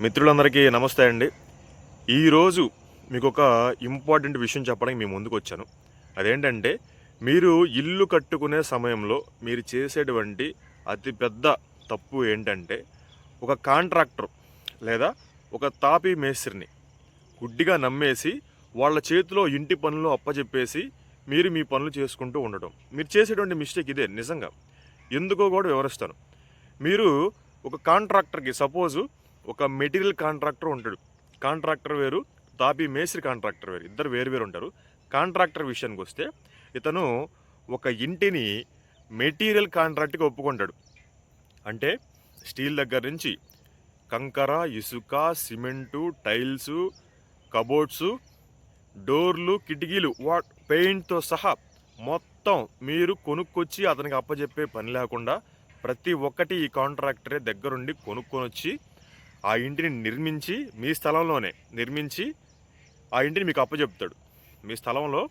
మిత్రులందరికీ నమస్తే అండి. ఈరోజు మీకు ఒక ఇంపార్టెంట్ విషయం చెప్పడానికి మీ ముందుకు వచ్చాను అదేంటంటే మీరు ఇల్లు కట్టుకునే సమయంలో మీరు చేసేటువంటి అతిపెద్ద తప్పు ఏంటంటే ఒక కాంట్రాక్టర్ లేదా ఒక తాపీ మేస్త్రిని గుడ్డిగా నమ్మేసి వాళ్ళ చేతిలో ఇంటి పనులు అప్పచెప్పేసి మీరు మీ పనులు చేసుకుంటూ ఉండటం. మీరు చేసేటువంటి మిస్టేక్ ఇదే నిజంగా. ఎందుకో కూడా వివరిస్తాను. మీరు ఒక కాంట్రాక్టర్కి సపోజు ఒక మెటీరియల్ కాంట్రాక్టర్ ఉంటాడు. కాంట్రాక్టర్ వేరు తాపీ మేస్త్రి కాంట్రాక్టర్ వేరు. ఇద్దరు వేరు వేరు ఉంటారు. కాంట్రాక్టర్ విషయానికి వస్తే ఇతను ఒక ఇంటిని మెటీరియల్ కాంట్రాక్ట్కి ఒప్పుకుంటాడు. అంటే స్టీల్ దగ్గర నుంచి కంకర ఇసుక సిమెంటు టైల్సు కబోర్డ్సు డోర్లు కిటికీలు వాట్ పెయింట్తో సహా మొత్తం మీరు కొనుక్కొచ్చి అతనికి అప్పచెప్పే పని లేకుండా ప్రతి ఒక్కటి ఈ కాంట్రాక్టరే దగ్గరుండి కొనుక్కొని వచ్చి ఆ ఇంటిని నిర్మించి మీ స్థలంలోనే నిర్మించి ఆ ఇంటిని మీకు అప్పచెప్తాడు మీ స్థలంలో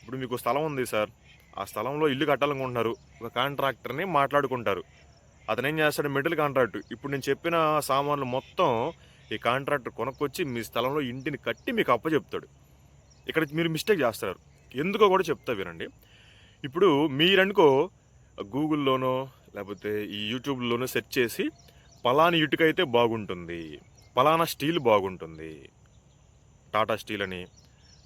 ఇప్పుడు మీకు స్థలం ఉంది సార్. ఆ స్థలంలో ఇల్లు కట్టాలనుకుంటున్నారు. ఒక కాంట్రాక్టర్ని మాట్లాడుకుంటారు. అతను ఏం చేస్తాడు? Metal contract. ఇప్పుడు నేను చెప్పిన సామాన్లు మొత్తం ఈ కాంట్రాక్టర్ కొనుక్కొచ్చి మీ స్థలంలో ఇంటిని కట్టి మీకు అప్పచెప్తాడు ఇక్కడ మీరు మిస్టేక్ చేస్తారు ఎందుకో కూడా చెప్తా వినండి. ఇప్పుడు మీరనుకో గూగుల్లోనో లేకపోతే ఈ యూట్యూబ్లోనో సెర్చ్ చేసి పలాని ఇటుక అయితే బాగుంటుంది. పలానా స్టీల్ బాగుంటుంది. టాటా స్టీల్ అని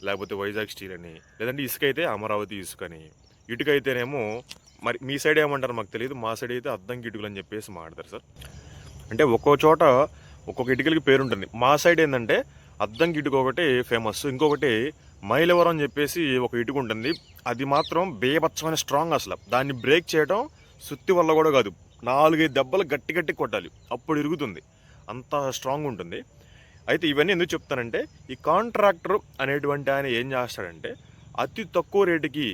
లేకపోతే వైజాగ్ స్టీల్ అని లేదంటే ఇసుక అయితే అమరావతి ఇసుక అని. ఇటుక అయితేనేమో మరి మీ సైడ్ ఏమంటారు మాకు తెలియదు మా సైడ్ అయితే అద్దంకి ఇటుకలు అని చెప్పేసి మాట్లాడతారు సార్. అంటే ఒక్కో చోట ఒక్కొక్క ఇటుకలకి పేరు ఉంటుంది. మా సైడ్ ఏంటంటే అద్దంకి ఇటుక ఒకటి ఫేమస్. ఇంకొకటి మైలవరం అని చెప్పేసి ఒక ఇటుక ఉంటుంది. అది మాత్రం బేబచ్చమైన స్ట్రాంగ్ అసలు. దాన్ని బ్రేక్ చేయడం సుత్తి వల్ల కూడా కాదు. నాలుగైదు దెబ్బలు గట్టి గట్టి కొట్టాలి. అప్పుడు ఇరుగుతుంది. అంత స్ట్రాంగ్ ఉంటుంది. అయితే ఇవన్నీ ఎందుకు చెప్తానంటే ఈ కాంట్రాక్టర్ అనేటువంటి ఆయన ఏం చేస్తాడంటే అతి తక్కువ రేటుకి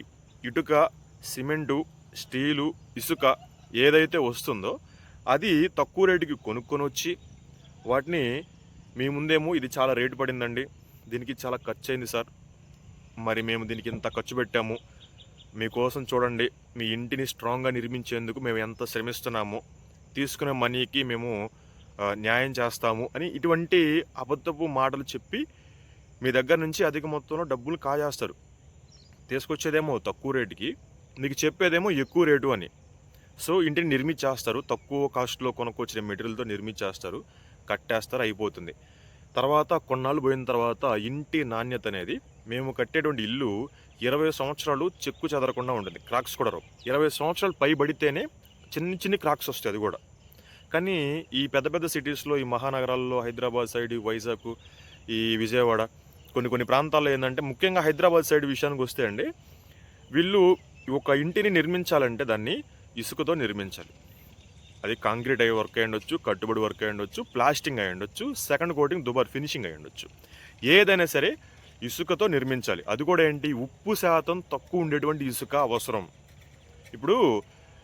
ఇటుక సిమెంటు స్టీలు ఇసుక ఏదైతే వస్తుందో అది తక్కువ రేటుకి కొనుక్కొని వచ్చి వాటిని మీ ముందేమో ఇది చాలా రేటు పడిందండి దీనికి చాలా ఖర్చు అయింది సార్. మరి మేము దీనికి ఇంత ఖర్చు పెట్టాము మీకోసం చూడండి మీ ఇంటిని స్ట్రాంగ్గా నిర్మించేందుకు మేము ఎంత శ్రమిస్తున్నామో. తీసుకునే మనీకి మేము న్యాయం చేస్తాము అని ఇటువంటి అబద్ధపు మాటలు చెప్పి మీ దగ్గర నుంచి అధిక మొత్తంలో డబ్బులు కాజేస్తారు. తీసుకొచ్చేదేమో తక్కువ రేటుకి మీకు చెప్పేదేమో ఎక్కువ రేటు అని. సో ఇంటిని నిర్మించేస్తారు తక్కువ కాస్ట్లో కొనుక్కొచ్చిన మెటీరియల్తో నిర్మించేస్తారు కట్టేస్తారు అయిపోతుంది. తర్వాత కొన్నాళ్ళు పోయిన తర్వాత ఇంటి నాణ్యత అనేది మేము కట్టేటువంటి ఇల్లు ఇరవై సంవత్సరాలు చెక్కు చెదరకుండా ఉంటుంది క్రాక్స్ కూడా రావు. ఇరవై సంవత్సరాలు పైబడితేనే చిన్న చిన్ని క్రాక్స్ వస్తాయి అది కూడా. కానీ ఈ పెద్ద పెద్ద సిటీస్లో ఈ మహానగరాల్లో హైదరాబాద్ సైడ్ వైజాగ్ ఈ విజయవాడ కొన్ని కొన్ని ప్రాంతాల్లో ఏంటంటే ముఖ్యంగా హైదరాబాద్ సైడ్ విషయానికి వస్తే అండి వీళ్ళు ఒక ఇంటిని నిర్మించాలంటే దాన్ని ఇసుకతో నిర్మించాలి. అది కాంక్రీట్ అయ్యే వర్క్ అయి కట్టుబడి వర్క్ అయి ప్లాస్టింగ్ అయ్యుండొచ్చు సెకండ్ కోటింగ్ దుబార్ ఫినిషింగ్ అయ్యుండొచ్చు ఏదైనా సరే ఇసుకతో నిర్మించాలి. అది కూడా ఏంటి? ఉప్పు శాతం తక్కువ ఉండేటువంటి ఇసుక అవసరం. ఇప్పుడు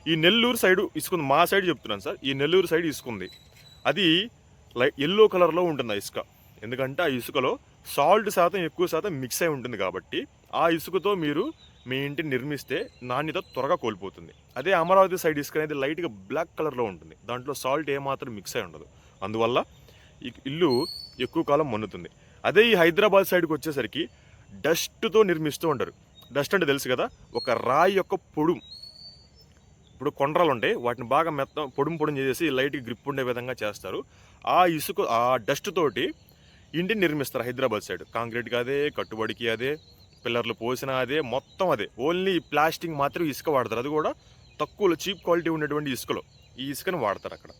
ఈ నెల్లూరు సైడ్ ఇసుకుంది. మా సైడ్ చెప్తున్నాను సార్. ఈ నెల్లూరు సైడ్ ఇసుక ఉంది అది లై ఎల్లో కలర్లో ఉంటుంది ఆ ఇసుక. ఎందుకంటే ఆ ఇసుకలో సాల్ట్ శాతం ఎక్కువ శాతం మిక్స్ అయి ఉంటుంది కాబట్టి ఆ ఇసుకతో మీరు మీ ఇంటిని నిర్మిస్తే నాణ్యత త్వరగా కోల్పోతుంది. అదే అమరావతి సైడ్ ఇసుక అనేది లైట్గా బ్లాక్ కలర్లో ఉంటుంది. దాంట్లో సాల్ట్ ఏమాత్రం మిక్స్ అయి ఉండదు. అందువల్ల ఈ ఇల్లు ఎక్కువ కాలం మన్నుతుంది. అదే ఈ హైదరాబాద్ సైడ్కి వచ్చేసరికి డస్ట్తో నిర్మిస్తూ ఉంటారు. డస్ట్ అంటే తెలుసు కదా? ఒక రాయి యొక్క పొడుం. ఇప్పుడు కొండ్రాలు ఉంటాయి వాటిని బాగా మెత్తం పొడుం పొడుం చేసేసి లైట్ గ్రిప్ ఉండే విధంగా చేస్తారు. ఆ ఇసుక ఆ డస్ట్ తోటి ఇంటిని నిర్మిస్తారు హైదరాబాద్ సైడ్. కాంక్రీట్కి అదే కట్టుబడికి అదే పిల్లర్లు పోసిన అదే మొత్తం అదే. ఓన్లీ ప్లాస్టింగ్ మాత్రం ఇసుక వాడతారు. అది కూడా తక్కువలో చీప్ క్వాలిటీ ఉన్నటువంటి ఇసుకలో. ఈ ఇసుకను వాడతారు అక్కడ.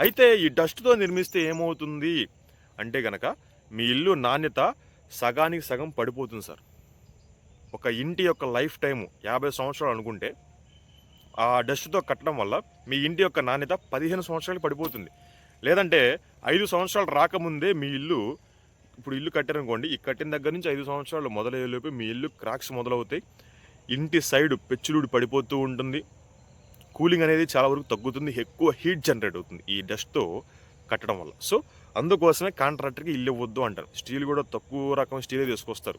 అయితే ఈ డస్ట్తో నిర్మిస్తే ఏమవుతుంది? అంటే గనక మీ ఇల్లు నాణ్యత సగానికి సగం పడిపోతుంది సార్. ఒక ఇంటి యొక్క లైఫ్ టైము యాభై సంవత్సరాలు అనుకుంటే ఆ డస్ట్తో కట్టడం వల్ల మీ ఇంటి యొక్క నాణ్యత పదిహేను సంవత్సరాలు పడిపోతుంది. లేదంటే ఐదు సంవత్సరాలు రాకముందే మీ ఇల్లు ఇప్పుడు ఇల్లు కట్టారనుకోండి ఈ కట్టిన దగ్గర నుంచి ఐదు సంవత్సరాలు మొదలయ్యేలోపు మీ ఇల్లు క్రాక్స్ మొదలవుతాయి. ఇంటి సైడ్ పెచ్చులుడి పడిపోతూ ఉంటుంది. కూలింగ్ అనేది చాలా వరకు తగ్గుతుంది. ఎక్కువ హీట్ జనరేట్ అవుతుంది ఈ డస్ట్తో కట్టడం వల్ల. సో అందుకోసమే కాంట్రాక్టర్కి ఇల్లు ఇవ్వద్దు అంటారు. స్టీల్ కూడా తక్కువ రకం స్టీలే తీసుకొస్తారు.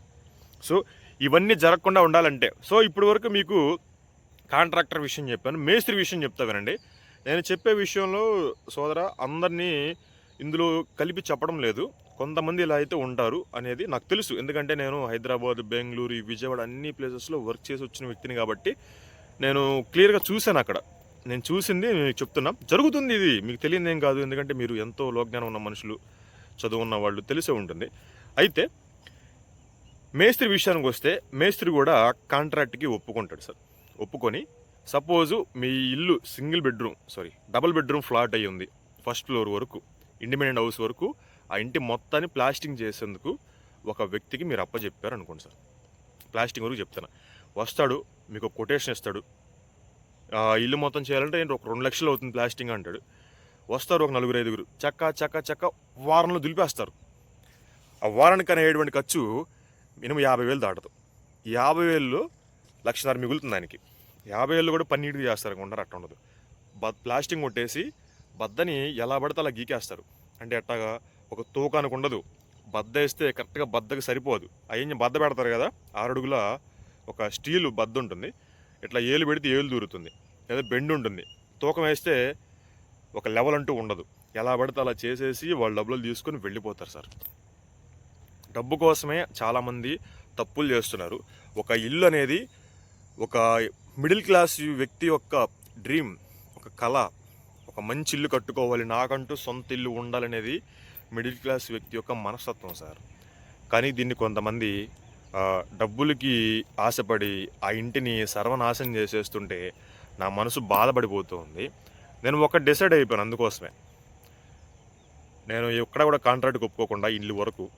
సో ఇవన్నీ జరగకుండా ఉండాలంటే సో ఇప్పటి వరకు మీకు కాంట్రాక్టర్ విషయం చెప్పాను మేస్త్రి విషయం చెప్తా వినండి. నేను చెప్పే విషయంలో సోదర అందరినీ ఇందులో కలిపి చెప్పడం లేదు. కొంతమంది ఇలా అయితే ఉంటారు అనేది నాకు తెలుసు. ఎందుకంటే నేను హైదరాబాద్ బెంగళూరు ఈ విజయవాడ అన్ని ప్లేసెస్లో వర్క్ చేసి వచ్చిన వ్యక్తిని కాబట్టి నేను క్లియర్గా చూశాను అక్కడ. నేను చూసింది మీకు చెప్తున్నా. జరుగుతుంది ఇది. మీకు తెలియదు ఏం కాదు. ఎందుకంటే మీరు ఎంతో లోజ్ఞానం ఉన్న మనుషులు చదువు ఉన్న వాళ్ళు తెలిసే ఉంటుంది. అయితే మేస్త్రి విషయానికి వస్తే మేస్త్రి కూడా కాంట్రాక్ట్కి ఒప్పుకుంటాడు సార్. ఒప్పుకొని సపోజు మీ ఇల్లు single bedroom sorry double bedroom flat అయ్యి ఉంది. ఫస్ట్ ఫ్లోర్ వరకు ఇండిపెండెంట్ హౌస్ వరకు ఆ ఇంటి మొత్తాన్ని ప్లాస్టింగ్ చేసేందుకు ఒక వ్యక్తికి మీరు అప్పచెప్పారు అనుకోండి సార్. ప్లాస్టింగ్ వరకు చెప్తాను. వస్తాడు మీకు ఒక కొటేషన్ ఇస్తాడు. ఇల్లు మొత్తం చేయాలంటే ఏంటి ఒక రెండు లక్షలు అవుతుంది ప్లాస్టింగ్ అంటాడు. వస్తారు ఒక నలుగురు ఐదుగురు. చక్క చక్క చక్క వారంలో దులిపేస్తారు. ఆ వారానికి అనేటువంటి ఖర్చు మినిమం యాభై వేలు దాటదు. యాభై వేలు లక్షన్నర మిగులుతుంది దానికి యాభై వేలు కూడా పన్నీటికి చేస్తారు ఉండరు అట్ట ఉండదు. బ ప్లాస్టింగ్ కొట్టేసి బద్దని ఎలా పడితే అలా గీకేస్తారు. అంటే ఎట్టాగా ఒక తూకానికి ఉండదు. బద్ద వేస్తే కరెక్ట్గా బద్దకు సరిపోదు. అయ్యి బద్ద పెడతారు కదా ఆరడుగుల ఒక స్టీలు బద్ద ఉంటుంది. ఇట్లా ఏలు పెడితే ఏలు దూరుతుంది. లేదా బెండ్ ఉంటుంది. తూకం వేస్తే ఒక లెవెల్ అంటూ ఉండదు. ఎలా పడితే అలా చేసేసి వాళ్ళు డబ్బులు తీసుకొని వెళ్ళిపోతారు సార్. డబ్బు కోసమే చాలామంది తప్పులు చేస్తున్నారు. ఒక ఇల్లు అనేది ఒక మిడిల్ క్లాస్ వ్యక్తి యొక్క డ్రీమ్ ఒక కళ ఒక మంచి ఇల్లు కట్టుకోవాలి. నాకంటూ సొంత ఇల్లు ఉండాలనేది మిడిల్ క్లాస్ వ్యక్తి యొక్క మనస్తత్వం సార్. కానీ దీన్ని కొంతమంది డబ్బులకి ఆశపడి ఆ ఇంటిని సర్వనాశనం చేసేస్తుంటే నా మనసు బాధపడిపోతుంది. నేను ఒక డిసైడ్ అయిపోయాను అందుకోసమే. నేను ఎక్కడ కూడా కాంట్రాక్ట్ ఒప్పుకోకుండా ఇల్లు వరకు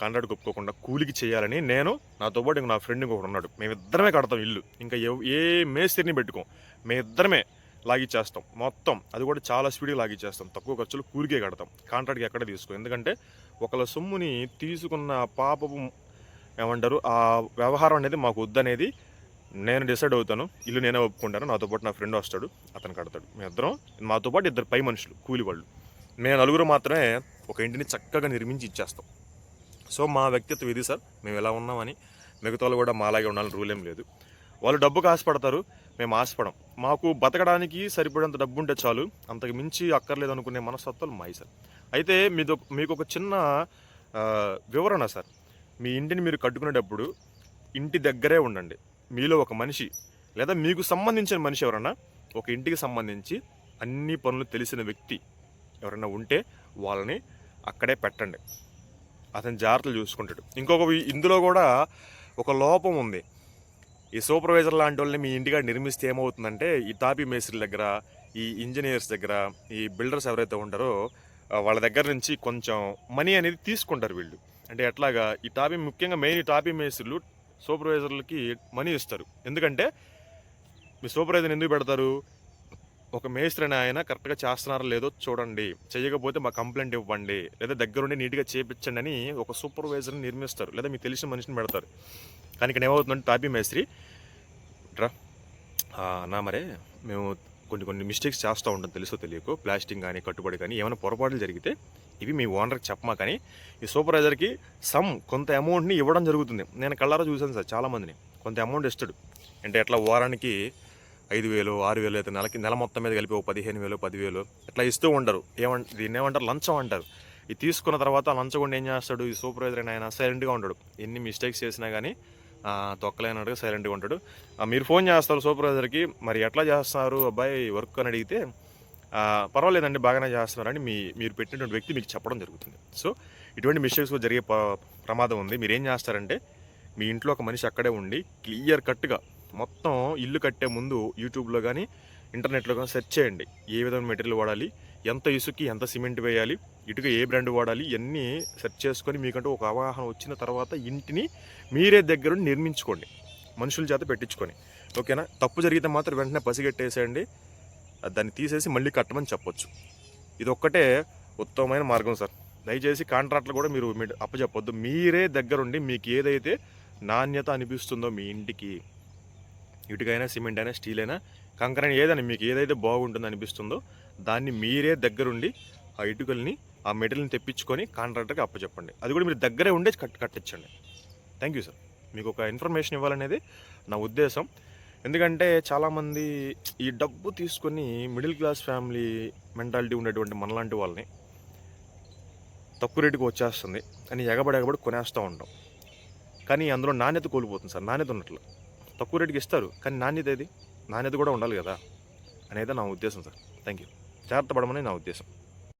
కాంట్రాక్ట్ ఒప్పుకోకుండా కూలికి చేయాలని నేను నాతో పాటు నా ఫ్రెండ్ ఇంకొకటి ఉన్నాడు. మేమిద్దరమే కడతాం ఇల్లు. ఇంకా ఏ మేస్త్రిని పెట్టుకోం. మేమిద్దరమే లాగిచ్చేస్తాం. మొత్తం అది కూడా చాలా స్పీడ్గా లాగిచ్చేస్తాం. తక్కువ ఖర్చులు కూలికే కడతాం. కాంట్రాక్ట్కి ఎక్కడ తీసుకో. ఎందుకంటే ఒకళ్ళ సొమ్ముని తీసుకున్న పాపపు ఏమంటారు? ఆ వ్యవహారం అనేది మాకు వద్దనేది నేను డిసైడ్ అవుతాను. ఇల్లు నేనే ఒప్పుకుంటాను. నాతో పాటు నా ఫ్రెండ్ వస్తాడు. అతను కడతాడు. మేమిద్దరం మాతో పాటు ఇద్దరు పై మనుషులు కూలి వాళ్ళు. మేము నలుగురు మాత్రమే ఒక ఇంటిని చక్కగా నిర్మించి ఇచ్చేస్తాం. సో మా వ్యక్తిత్వం ఇది సార్. మేము ఎలా ఉన్నామని. మిగతా వాళ్ళు కూడా మాలాగే ఉండాలని రూల్ ఏం లేదు. వాళ్ళు డబ్బుకు ఆశపడతారు. మేము ఆశపడం. మాకు బతకడానికి సరిపడేంత డబ్బు ఉంటే చాలు. అంతకు మించి అక్కర్లేదు అనుకునే మనస్తత్వాలు మాయి సార్. అయితే మీతో మీకు ఒక చిన్న వివరణ సార్. మీ ఇంటిని మీరు కట్టుకునేటప్పుడు ఇంటి దగ్గరే ఉండండి. మీలో ఒక మనిషి లేదా మీకు సంబంధించిన మనిషి ఎవరైనా ఒక ఇంటికి సంబంధించి అన్ని పనులు తెలిసిన వ్యక్తి ఎవరైనా ఉంటే వాళ్ళని అక్కడే పెట్టండి. అతను జాగ్రత్తలు చూసుకుంటాడు. ఇంకొక ఇందులో కూడా ఒక లోపం ఉంది. ఈ సూపర్వైజర్ లాంటి వాళ్ళని మీ ఇంటికాడ నిర్మిస్తే ఏమవుతుందంటే ఈ తాపీ మేస్త్రి దగ్గర ఈ ఇంజనీర్స్ దగ్గర ఈ బిల్డర్స్ ఎవరైతే ఉంటారో వాళ్ళ దగ్గర నుంచి కొంచెం మనీ అనేది తీసుకుంటారు వీళ్ళు. అంటే ఎట్లాగా ఈ టాపీ ముఖ్యంగా మెయిన్ ఈ టాపీ మేస్త్రులు సూపర్వైజర్లకి మనీ ఇస్తారు. ఎందుకంటే మీ సూపర్వైజర్ ఎందుకు పెడతారు? ఒక మేస్త్రి అని ఆయన కరెక్ట్గా చేస్తున్నారో లేదో చూడండి. చేయకపోతే మా కంప్లైంట్ ఇవ్వండి. లేదా దగ్గరుండి నీట్గా చేపించండి అని ఒక సూపర్వైజర్ని నిర్మిస్తారు. లేదా మీకు తెలిసిన మనిషిని పెడతారు. కానీ ఇక్కడ ఏమవుతుందంటే టాపీ మేస్త్రి రా. నా మరే మేము కొన్ని కొన్ని మిస్టేక్స్ చేస్తూ ఉంటాం తెలుసో తెలియకో. ప్లాస్టింగ్ కానీ కట్టుబడి కానీ ఏమైనా పొరపాట్లు జరిగితే ఇవి మీ ఓనర్కి చెప్పమా కానీ ఈ సూపర్వైజర్కి సమ్ కొంత అమౌంట్ని ఇవ్వడం జరుగుతుంది. నేను కళ్ళారా చూశాను సార్ చాలామందిని. కొంత అమౌంట్ ఇస్తాడు. అంటే ఎట్లా వారానికి ఐదు వేలు ఆరు వేలు అయితే నెలకి నెల మొత్తం మీద కలిపి ఓ పదిహేను వేలు పదివేలు ఇట్లా ఇస్తూ ఉండరు. ఏమంట దీన్ని ఏమంటారు? లంచం అంటారు. ఇది తీసుకున్న తర్వాత లంచం కూడా ఏం చేస్తాడు? ఈ సూపర్వైజర్ అయినా సైలెంట్గా ఉంటాడు ఎన్ని మిస్టేక్స్ చేసినా కానీ తొక్కలేనట్టుగా సైలెంట్గా ఉంటాడు. మీరు ఫోన్ చేస్తారు సూపర్వైజర్కి మరి ఎట్లా చేస్తున్నారు అబ్బాయి వర్క్? అని అడిగితే పర్వాలేదండి బాగానే చేస్తున్నారని మీ మీరు పెట్టినటువంటి వ్యక్తి మీకు చెప్పడం జరుగుతుంది. సో ఇటువంటి మిస్టేక్స్ జరిగే ప్రమాదం ఉంది. మీరు ఏం చేస్తారంటే మీ ఇంట్లో ఒక మనిషి అక్కడే ఉండి క్లియర్ కట్గా మొత్తం ఇల్లు కట్టే ముందు యూట్యూబ్లో కానీ ఇంటర్నెట్లో కానీ సెర్చ్ చేయండి. ఏ విధమైన మెటీరియల్ వాడాలి ఎంత ఇసుక్కి ఎంత సిమెంట్ వేయాలి ఇటుక ఏ బ్రాండ్ వాడాలి ఇవన్నీ సెర్చ్ చేసుకొని మీకంటూ ఒక అవగాహన వచ్చిన తర్వాత ఇంటిని మీరే దగ్గరుండి నిర్మించుకోండి. మనుషుల చేత పెట్టించుకొని. ఓకేనా? తప్పు జరిగితే మాత్రం వెంటనే పసిగట్టేసేయండి. దాన్ని తీసేసి మళ్ళీ కట్టమని చెప్పొచ్చు. ఇది ఒక్కటే ఉత్తమమైన మార్గం సార్. దయచేసి కాంట్రాక్ట్లు కూడా మీరు అప్పచెప్పొద్దు. మీరే దగ్గరుండి మీకు ఏదైతే నాణ్యత అనిపిస్తుందో మీ ఇంటికి ఇటుకైనా సిమెంట్ అయినా స్టీల్ అయినా కంకరని ఏదని ఏదైనా మీకు ఏదైతే బాగుంటుందో అనిపిస్తుందో దాన్ని మీరే దగ్గరుండి ఆ ఇటుకల్ని ఆ మెటీరియల్ని తెప్పించుకొని కాంట్రాక్టర్కి అప్పచెప్పండి. అది కూడా మీరు దగ్గరే ఉండే కట్ కట్టించండి. థ్యాంక్ యూ సార్ మీకు ఒక ఇన్ఫర్మేషన్ ఇవ్వాలనేది నా ఉద్దేశం. ఎందుకంటే చాలామంది ఈ డబ్బు తీసుకొని మిడిల్ క్లాస్ ఫ్యామిలీ మెంటాలిటీ ఉండేటువంటి మనలాంటి వాళ్ళని తక్కువ రేటుకి వచ్చేస్తుంది అని ఎగబడి ఎగబడి కొనేస్తూ ఉంటాం కానీ అందులో నాణ్యత కోల్పోతుంది సార్ నాణ్యత ఉన్నట్లు. తక్కువ రేటుకి ఇస్తారు కానీ నాణ్యత ఏది? నాణ్యత కూడా ఉండాలి కదా? అనేది నా ఉద్దేశం సార్. థ్యాంక్ యూ జాగ్రత్త పడమని నా ఉద్దేశం.